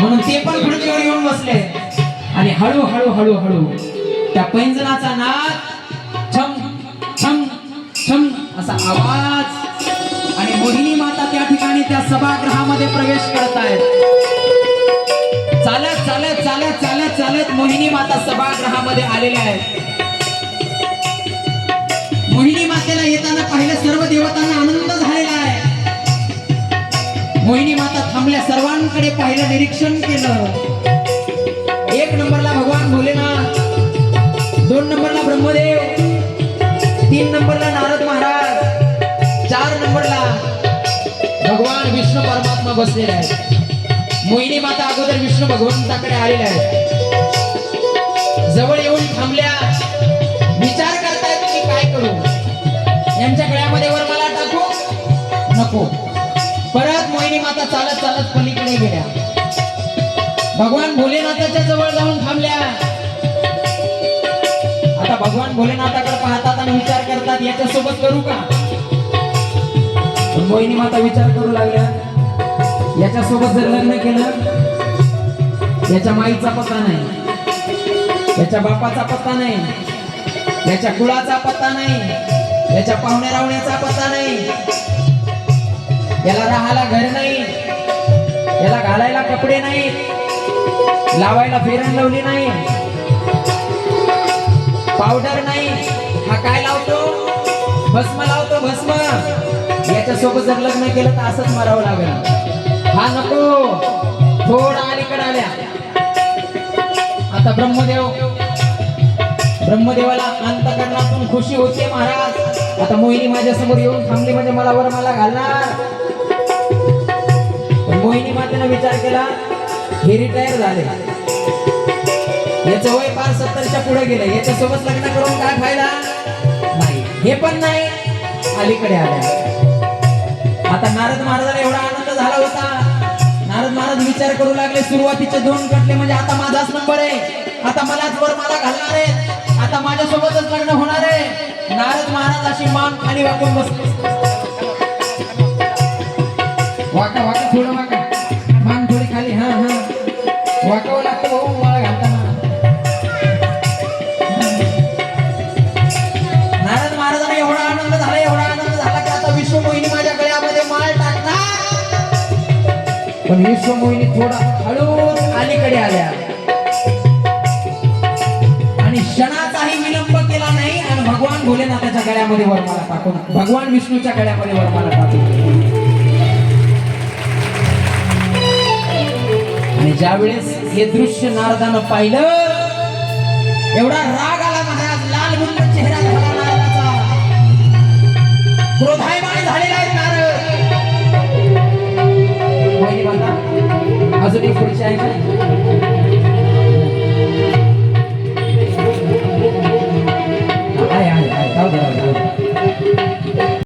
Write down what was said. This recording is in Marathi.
म्हणून ते पण खुर्चीवर येऊन बसले. आणि हळू हळू हळू हळू. त्या पैंजणाचा नाद छम छम छम असा आवाज. आणि मोहिनी माता त्या ठिकाणी त्या सभागृहामध्ये प्रवेश करत आहेत चालत चालत चालत चालत चालत मोहिनी माता सभागृहामध्ये आलेल्या आहेत. मोहिनी मातेला येताना पाहिलं सर्व देवतांना आनंद झालेला आहे. मोहिनी माता सर्वांकडे पाहिलं निरीक्षण केलं. एक नंबरला भगवान भोलेनाथ दोन नंबरला ब्रह्मदेव तीन नंबरला नारद महाराज चार नंबरला भगवान विष्णू परमात्मा बसलेला आहे मोहिनी माता अगोदर विष्णू भगवंताकडे आलेल्या आहेत. जवळ येऊन थांबल्या. परत माता चालत चालत पलीकडे गेल्या. भगवान भोलेनाथाच्या जवळ जाऊन थांबल्या. आता भगवान भोलेनाथाकडे पाहतात आणि विचार करतात याच्यासोबत करू का? मोहिनी माता विचार करू लागल्या. याच्यासोबत जर लग्न केलं याच्या माईचा पत्ता नाही. याच्या बापाचा पत्ता नाही. याच्या कुळाचा पत्ता नाही. याच्या पाहुण्या रावण्याचा पत्ता नाही. याला राहायला घर नाही. याला घालायला कपडे नाही. लावायला फेरण लावली नाही. पावडर नाही. हा काय लावतो? भस्म लावतो भस्म. याच्यासोबत जर लग्न केलं तर असंच मरावं लागेल. हा नको. थोडा अलीकडे आल्या. आता ब्रह्मदेव. ब्रह्मदेवाला अंतकरणातून खुशी होते महाराज. आता मोहिनी माझ्यासमोर येऊन थांबली म्हणजे मला वर मला घालणार. मोहिनी मातेनं विचार केला हे रिटायर झाले. याचं वय पार सत्तरच्या पुढे गेलं. याच्यासोबत लग्न करून काय फायदा? नाही. हे पण नाही. अलीकडे आल्या. आता नारद महाराजाला एवढा आनंद झाला होता. नारद महाराज विचार करू लागले सुरुवातीचे दोन कटले म्हणजे आता माझाच नंबर आहे. आता मलाच वर मला घालणार आहे आता माझ्यासोबतच लग्न होणार आहे. नारद महाराज अशी मान खाली वाकून बसले. वाका वाका थोडं वाका. पण विश्व मोहिनी थोडा हळूच अलीकडे आल्या. आणि क्षणाचाही विलंब केला नाही आणि भगवान भोलेनाथाच्या गळ्यामध्ये वरमाला टाकून भगवान विष्णूच्या गळ्यामध्ये वरमाला टाकून. आणि ज्यावेळेस हे दृश्य नारदानं पाहिलं एवढा राग